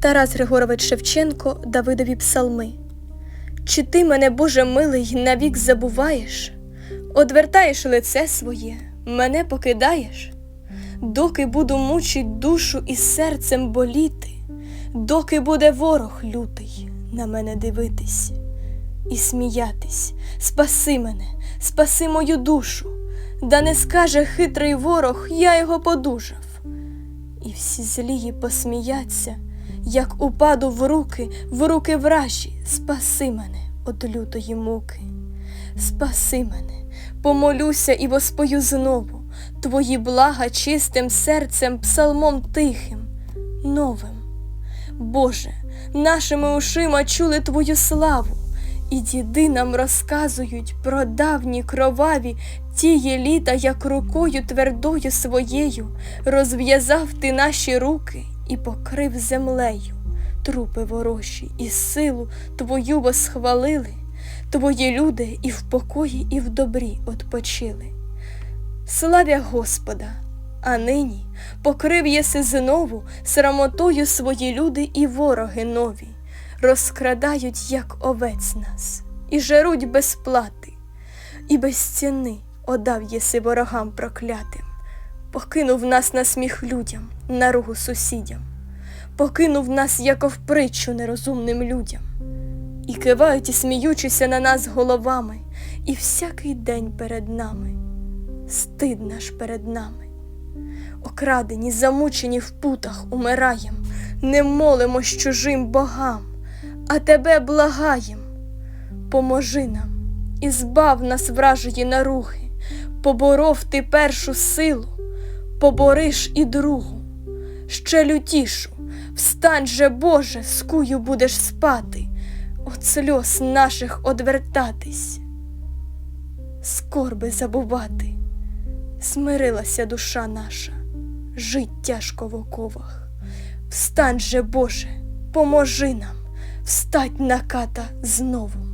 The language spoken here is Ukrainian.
Тарас Григорович Шевченко Давидові псалми. Чи ти мене, Боже милий, навік забуваєш? Одвертаєш лице своє, мене покидаєш? Доки буду мучить душу і серцем боліти, доки буде ворог лютий на мене дивитись і сміятись, спаси мене, спаси мою душу, да не скаже хитрий ворог, я його подужав. І всі злії посміяться, як упаду в руки, в руки вражі, спаси мене од лютої муки. Спаси мене, помолюся і воспою знову Твої блага чистим серцем, псалмом тихим, новим. Боже, нашими ушима чули Твою славу, і діди нам розказують про давні кроваві тіє літа, як рукою твердою своєю розв'язав ти наші руки і покрив землею. Трупи ворожі і силу Твою восхвалили, Твої люди і в покої, і в добрі отпочили. Славя Господа, а нині покрив єси знову срамотою свої люди і вороги нові, розкрадають, як овець нас, і жеруть без плати, і без ціни одав єси ворогам проклятим, покинув нас на сміх людям, на ругу сусідям, покинув нас, як в притчу нерозумним людям, і кивають, і сміючися на нас головами, і всякий день перед нами. Стид наш перед нами. Окрадені, замучені в путах умираєм, не молимо чужим богам, а тебе благаєм. Поможи нам і збав нас вражої наруги, поборов ти першу силу, побориш і другу, ще лютішу, встань же, Боже, скую будеш спати, от сльоз наших одвертатись, скорби забувати. Смирилася душа наша, жить тяжко в оковах. Встань же, Боже, поможи нам, встать на ката знову.